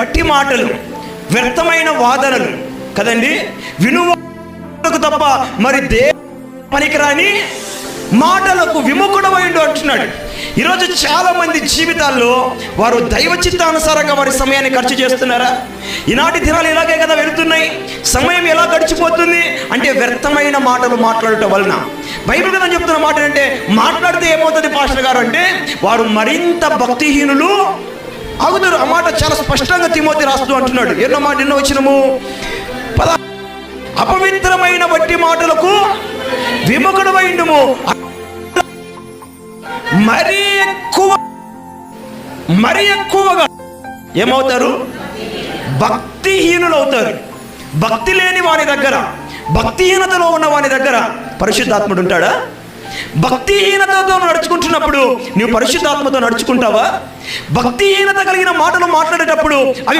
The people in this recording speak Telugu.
గట్టి మాటలు వ్యర్థమైన వాదనలు. కదండి? వినువాకు తప్ప మరి దే పనికిరాని మాటలకు విముఖుడమైండు అంటున్నాడు. ఈరోజు చాలా మంది జీవితాల్లో వారు దైవ చిత్తానుసారంగా వారి సమయాన్ని ఖర్చు చేస్తున్నారా? ఈనాటి దినాలు ఇలాగే కదా వెళుతున్నాయి. సమయం ఎలా గడిచిపోతుంది? అంటే వ్యర్థమైన మాటలు మాట్లాడటం వలన. బైబిల్ కదా చెప్తున్న మాట ఏంటంటే మాట్లాడితే ఏమవుతుంది పాస్టర్ గారు? అంటే వారు మరింత భక్తిహీనులు అవుతారు ఆ మాట చాలా స్పష్టంగా తిమోతి రాస్తూ అంటున్నాడు. ఎన్నో మాట ఎన్నో వచ్చినము? పద అపవిత్రమైన వట్టి మాటలకు విముఖుడమైండుము మరీ ఎక్కువ మరీ ఎక్కువగా ఏమవుతారు? భక్తిహీనులు అవుతారు. భక్తి లేని వాని దగ్గర భక్తిహీనతలో ఉన్న వాని దగ్గర పరిశుద్ధాత్ముడు ఉంటాడా? భక్తిహీనతతో నడుచుకున్నప్పుడు నువ్వు పరిశుద్ధాత్మతో నడుచుకుంటావా? భక్తిహీనత కలిగిన మాటలు మాట్లాడేటప్పుడు అవి